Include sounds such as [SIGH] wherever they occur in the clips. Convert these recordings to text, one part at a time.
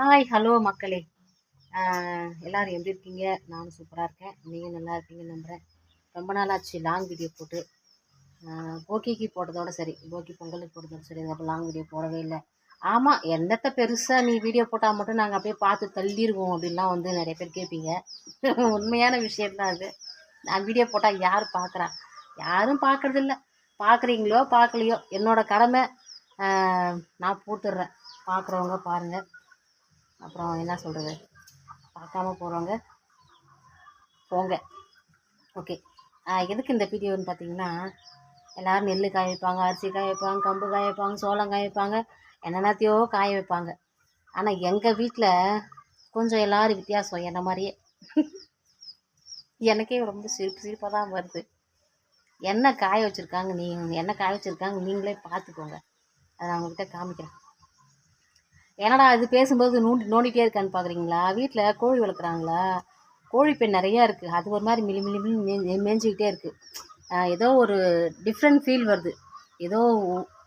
Hi hello மக்களே. எல்லோரும் எப்படி இருக்கீங்க? நானும் சூப்பராக இருக்கேன். நீங்கள் நல்லா இருப்பீங்கன்னு நம்புகிறேன் ரொம்ப நாள் ஆச்சு லாங் வீடியோ போட்டு. போக்கிக்கு போட்டதோட சரி. போக்கி பொங்கலுக்கு போட்டதோட சரி. அதுக்கப்புறம் லாங் வீடியோ போடவே இல்லை. ஆமாம் என்னத்த பெருசாக நீ வீடியோ போட்டால் மட்டும் நாங்கள் அப்படியே பார்த்து தள்ளிடுவோம் அப்படின்லாம் வந்து நிறைய பேர் கேட்பீங்க [LAUGHS] உண்மையான விஷயம்தான் அது. நான் வீடியோ போட்டால் யார் பார்க்குறா? யாரும் பார்க்குறதில்ல. பார்க்குறீங்களோ பார்க்கலையோ என்னோடய கடமை நான் போட்டுடுறேன். பார்க்குறவங்க பாருங்கள் அப்புறம் என்ன சொல்கிறது பார்க்காம போகிறவங்க போங்க. ஓகே எதுக்கு இந்த வீடியோன்னு பார்த்தீங்கன்னா எல்லோரும் நெல் காய வைப்பாங்க அரிசி காய வைப்பாங்க கம்பு காய வைப்பாங்க சோளம் காய வைப்பாங்க என்னென்னத்தையோ காய வைப்பாங்க. ஆனால் எங்கள் வீட்டில் கொஞ்சம் எல்லோரும் வித்தியாசம் என்ன மாதிரியே. எனக்கே ரொம்ப சிரிப்பு சிரிப்பாக தான் வருது. என்ன காய வச்சுருக்காங்க நீ என்ன காய வச்சுருக்காங்க நீங்களே பார்த்துக்கோங்க அதை நான் உங்கள்கிட்ட காமிக்கிறேன். என்னடா இது பேசும்போது நோண்டி நோண்டிகிட்டே இருக்கான்னு பார்க்குறீங்களா வீட்டில் கோழி வளர்க்குறாங்களா? கோழி பெண் நிறையா இருக்குது அது ஒரு மாதிரி மிளி மிளி மிளி மே மேய்ஞ்சிக்கிட்டே இருக்குது ஏதோ ஒரு டிஃப்ரெண்ட் ஃபீல் வருது. ஏதோ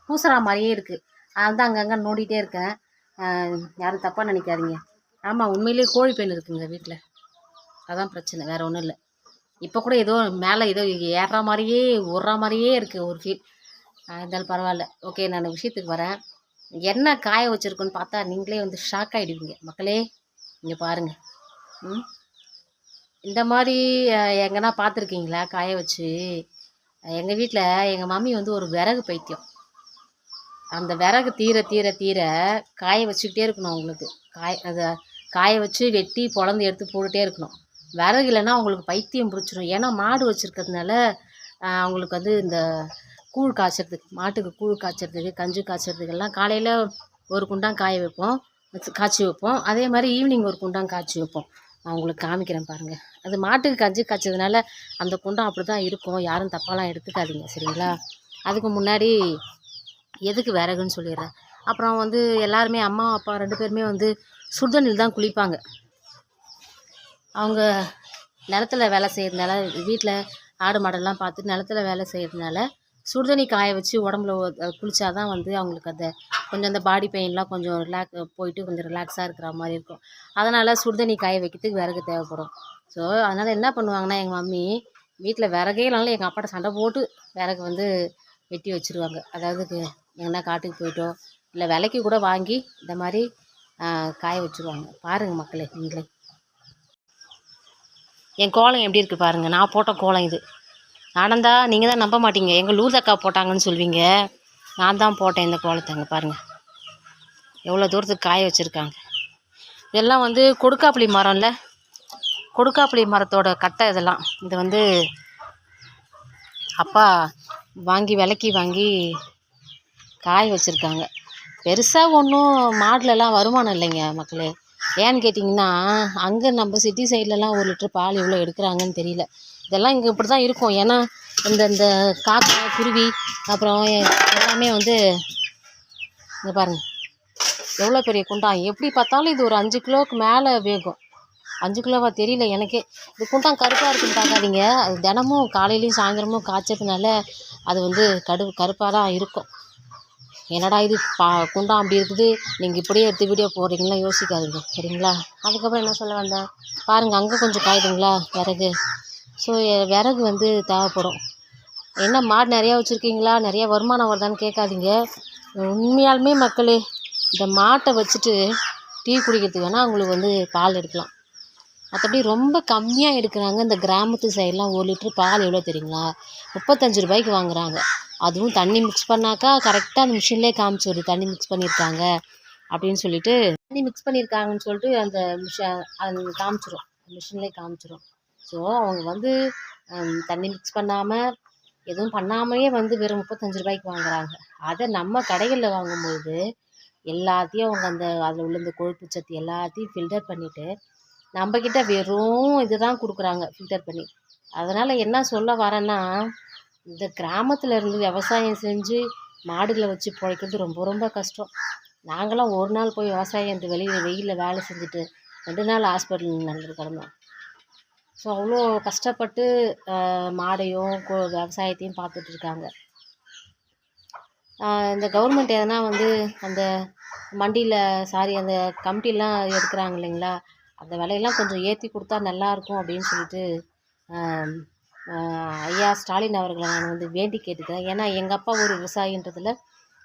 பூசரா மாதிரியே இருக்குது அதனால தான் அங்கங்கே நோண்டிகிட்டே இருக்கேன். யாரும் தப்பாக நினைக்காதீங்க. ஆமாம் உண்மையிலேயே கோழி பெண் இருக்குங்க வீட்டில் அதான் பிரச்சனை வேறு ஒன்றும் இல்லை. இப்போ கூட ஏதோ மேலே ஏதோ ஏறுற மாதிரியே உடுற மாதிரியே இருக்குது ஒரு ஃபீல் இருந்தாலும் பரவாயில்ல. ஓகே நான் விஷயத்துக்கு வரேன். என்ன காய வச்சுருக்குன்னு பார்த்தா நீங்களே வந்து ஷாக் ஆகிடுவீங்க மக்களே இங்கே பாருங்கள் ம்? இந்த மாதிரி எங்கன்னா பார்த்துருக்கீங்களா? காய வச்சு. எங்கள் வீட்டில் எங்கள் மம்மி வந்து ஒரு விறகு பைத்தியம். அந்த விறகு தீர தீர தீர காய வச்சுக்கிட்டே இருக்கணும் அவங்களுக்கு. காய அதை காய வச்சு வெட்டி பொழந்து எடுத்து போட்டுகிட்டே இருக்கணும். விறகு இல்லைன்னா அவங்களுக்கு பைத்தியம் பிடிச்சிரும். ஏன்னா மாடு வச்சுருக்கிறதுனால அவங்களுக்கு வந்து இந்த கூழ் காய்ச்சறதுக்கு மாட்டுக்கு கூழ் காய்ச்சறதுக்கு கஞ்சி காய்ச்சறதுக்கெல்லாம் காலையில் ஒரு குண்டான் காய வைப்போம் வச்சு- காய்ச்சி வைப்போம். அதே மாதிரி ஈவினிங் ஒரு குண்டான் காய்ச்சி வைப்போம். நான் உங்களுக்கு காமிக்கிறேன் பாருங்கள் அது மாட்டுக்கு கஞ்சி காய்ச்சதுனால அந்த குண்டான் அப்படி தான் இருக்கும். யாரும் தப்பாலாம் எடுத்துக்காதீங்க சரிங்களா? அதுக்கு முன்னாடி எதுக்கு விறகுன்னு சொல்லிடுறேன். அப்புறம் வந்து எல்லாருமே அம்மா அப்பா ரெண்டு பேருமே வந்து சுடுதண்ணில் தான் குளிப்பாங்க. அவங்க நிலத்துல வேலை செய்கிறதுனால வீட்டில் ஆடு மாடெல்லாம் பார்த்து நிலத்துல வேலை செய்கிறதுனால சுடுதண்ணி காய வச்சு உடம்புல குளித்தா தான் வந்து அவங்களுக்கு அந்த கொஞ்சம் அந்த பாடி பெயின்லாம் கொஞ்சம் ரிலாக் போயிட்டு கொஞ்சம் ரிலாக்ஸாக இருக்கிற மாதிரி இருக்கும். அதனால் சுடுதண்ணி காய வைக்கிறதுக்கு விறகு தேவைப்படும். ஸோ அதனால் என்ன பண்ணுவாங்கன்னா எங்கள் மம்மி வீட்டில் விறகே இல்லைனாலும் எங்கள் அப்பாட்ட சண்டை போட்டு விறகு வந்து வெட்டி வச்சுருவாங்க. அதாவது எங்கன்னா காட்டுக்கு போயிட்டோம் இல்லை விலைக்கு கூட வாங்கி இந்த மாதிரி காய வச்சுருவாங்க. பாருங்கள் மக்களே நீங்களே. என் கோலம் எப்படி இருக்குது பாருங்கள் நான் போட்ட கோலம் இது. ஆனந்தா நீங்கள் தான் நம்ப மாட்டீங்க. எங்கள் லூர்தக்கா போட்டாங்கன்னு சொல்வீங்க. நான் தான் போட்டேன் இந்த கோலத்தைங்க பாருங்கள் எவ்வளோ தூரத்துக்கு காய வச்சுருக்காங்க. இதெல்லாம் வந்து கொடுக்காப்புளி மரம்ல. கொடுக்காப்புளி மரத்தோட கட்டை இதெல்லாம். இது வந்து அப்பா வாங்கி விலைக்கு வாங்கி காய வச்சுருக்காங்க. பெருசாக ஒன்றும் மாடுலலாம் வருமானம் இல்லைங்க மக்களே. ஏன்னு கேட்டிங்கன்னா அங்கே நம்ம சிட்டி சைட்லலாம் ஒரு லிட்டர் பால் எவ்வளோ எடுக்கிறாங்கன்னு தெரியல. இதெல்லாம் இங்கே இப்படி தான் இருக்கும். ஏன்னா இந்த இந்த காக்கா குருவி அப்புறம் எல்லாமே வந்து இங்கே பாருங்கள் எவ்வளோ பெரிய குண்டான் எப்படி பார்த்தாலும் இது ஒரு அஞ்சு கிலோவுக்கு மேலே வேகும். அஞ்சு கிலோவா தெரியல எனக்கே. இது குண்டான் கருப்பாக இருக்குன்னு பார்க்காதீங்க. அது தினமும் காலையிலையும் சாயந்தரமும் காய்ச்சதுனால அது வந்து கடு கருப்பாக தான் இருக்கும். என்னடா இது? பா குண்டா அப்படி இருக்குது. நீங்கள் இப்படியே எடுத்து வீடியோ போடுறீங்களா? யோசிக்காதீங்க. சரிங்களா? அதுக்கப்புறம் என்ன சொல்ல வந்தேன்? பாருங்கள் அங்கே கொஞ்சம் காயுதுங்களா? விறகு. ஸோ விறகு வந்து தேவைப்படும். என்ன மாடு நிறையா வச்சுருக்கீங்களா? நிறையா வருமானம் வருதான்னு கேட்காதீங்க. உண்மையாலுமே மக்களே இந்த மாட்டை வச்சுட்டு டீ குடிக்கிறதுக்கு வேணால் அவங்களுக்கு வந்து பால் எடுக்கலாம். மற்றபடி ரொம்ப கம்மியாக எடுக்கிறாங்க. இந்த கிராமத்து சைடெலாம் ஒரு லிட்டர் பால் எவ்வளோ தெரியுங்களா? முப்பத்தஞ்சு ரூபாய்க்கு வாங்குறாங்க. அதுவும் தண்ணி மிக்ஸ் பண்ணாக்கா கரெக்டாக அந்த மிஷின்லேயே காமிச்சிடுது தண்ணி மிக்ஸ் பண்ணியிருக்காங்க அப்படின்னு சொல்லிட்டு தண்ணி மிக்ஸ் பண்ணியிருக்காங்கன்னு சொல்லிட்டு அந்த மிஷின் அது காமிச்சிரும். மிஷின்லேயே காமிச்சிரும். ஸோ அவங்க வந்து தண்ணி மிக்ஸ் பண்ணாமல் எதுவும் பண்ணாமலேயே வந்து வெறும் முப்பத்தஞ்சு ரூபாய்க்கு வாங்குறாங்க. அதை நம்ம கடைகளில் வாங்கும்போது எல்லாத்தையும் அவங்க அந்த அதில் உள்ள இந்த கொழுப்பு சத்து எல்லாத்தையும் ஃபில்டர் பண்ணிவிட்டு நம்மக்கிட்ட வெறும் இதுதான் கொடுக்குறாங்க ஃபில்டர் பண்ணி. அதனால் என்ன சொல்ல வரேன்னா இந்த கிராமத்தில் இருந்து விவசாயம் செஞ்சு மாடுகளை வச்சு பிழைக்கிறது ரொம்ப ரொம்ப கஷ்டம். நாங்களாம் ஒரு நாள் போய் விவசாயம் வெளியில் வெயிலில் வேலை செஞ்சுட்டு ரெண்டு நாள் ஹாஸ்பிட்டல் நடந்து கிடந்தோம். ஸோ அவ்வளோ கஷ்டப்பட்டு மாடையும் கோ விவசாயத்தையும் பார்த்துட்ருக்காங்க இந்த கவர்மெண்ட் எதனா வந்து அந்த மண்டியில் சாரி அந்த கமிட்டிலாம் எடுக்கிறாங்க இல்லைங்களா? அந்த விலையெல்லாம் கொஞ்சம் ஏற்றி கொடுத்தா நல்லாயிருக்கும் அப்படின்னு சொல்லிட்டு ஐயா ஸ்டாலின் அவர்களை நான் வந்து வேண்டி கேட்டுக்கிறேன். ஏன்னா எங்கள் அப்பா ஒரு விவசாயின்றதுல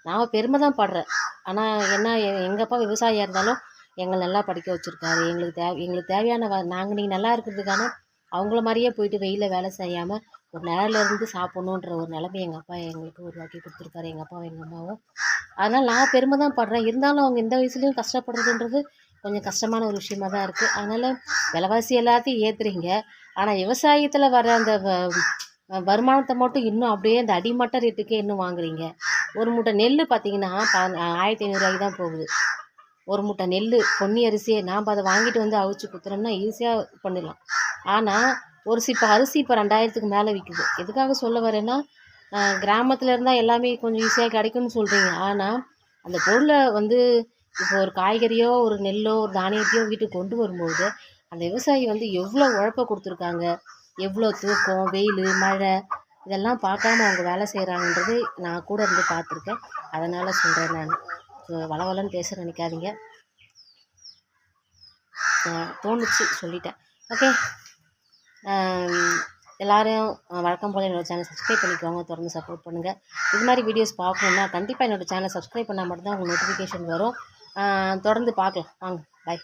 நான் பெருமை தான் படுறேன் ஆனால் என்ன எங்கள் அப்பா விவசாயியாக இருந்தாலும் எங்களை நல்லா படிக்க வச்சுருக்காரு. எங்களுக்கு தேவை எங்களுக்கு தேவையான வ நாங்கள் நீங்கள் நல்லா இருக்கிறதுக்கான அவங்கள மாதிரியே போயிட்டு வெயிலில் வேலை செய்யாமல் ஒரு நிழல்ல இருந்து சாப்பிட்ணுன்ற ஒரு நிலைமை எங்கள் அப்பா எங்களுக்கு உருவாக்கி கொடுத்துருக்காரு. எங்கள் அப்பாவும் எங்கள் அம்மாவும். அதனால் நான் பெருமை தான் படுறேன். இருந்தாலும் அவங்க இந்த வயசுலேயும் கஷ்டப்படுறதுன்றது கொஞ்சம் கஷ்டமான ஒரு விஷயமா தான் இருக்குது அதனால் விலைவாசி எல்லாத்தையும் ஏற்றுறீங்க ஆனால் விவசாயத்தில் வர அந்த வ- வருமானத்தை மட்டும் இன்னும் அப்படியே அந்த அடிமட்ட ரேட்டுக்கே இன்னும் வாங்குறீங்க. ஒரு மூட்டை நெல் பார்த்தீங்கன்னா ப ஆயிரத்தி ஐநூறுரூவாய்க்கு தான் போகுது. ஒரு மூட்டை நெல் பொன்னி அரிசியை நாம் அதை வாங்கிட்டு வந்து அவிச்சு குத்துறோம்னா ஈஸியாக பண்ணிடலாம். ஆனால் ஒரு சிப்ப அரிசி இப்போ ரெண்டாயிரத்துக்கு மேலே விற்குது எதுக்காக சொல்ல வரேன்னா கிராமத்தில் இருந்தால் எல்லாமே கொஞ்சம் ஈஸியாக கிடைக்கும்னு சொல்கிறீங்க ஆனால் அந்த பொருளை வந்து இப்போ ஒரு காய்கறியோ ஒரு நெல்லோ ஒரு தானியத்தையோ வீட்டுக்கு கொண்டு வரும்போது அந்த விவசாயி வந்து எவ்வளோ உழைப்ப கொடுத்துருக்காங்க? எவ்வளோ தூக்கம் வெயில் மழை இதெல்லாம் பார்க்காம அவங்க வேலை செய்கிறாங்கன்றது நான் கூட இருந்து பார்த்துருக்கேன். அதனால் சொல்கிறேன் நான். ஸோ வளவலன்னு பேச நினைக்காதீங்க. தோணுச்சு சொல்லிட்டேன். ஓகே. எல்லோரும் வழக்கம் போல் என்னோடய சேனல் சப்ஸ்கிரைப் பண்ணிக்கோங்க. தொடர்ந்து சப்போர்ட் பண்ணுங்கள் இது மாதிரி வீடியோஸ் பார்க்கணுன்னா கண்டிப்பாக என்னோடய சேனல் சப்ஸ்கிரைப் பண்ணால் மட்டும்தான் உங்களுக்கு நோட்டிஃபிகேஷன் வரும். தொடர்ந்து பார்க்கலாம். வாங்க பாய்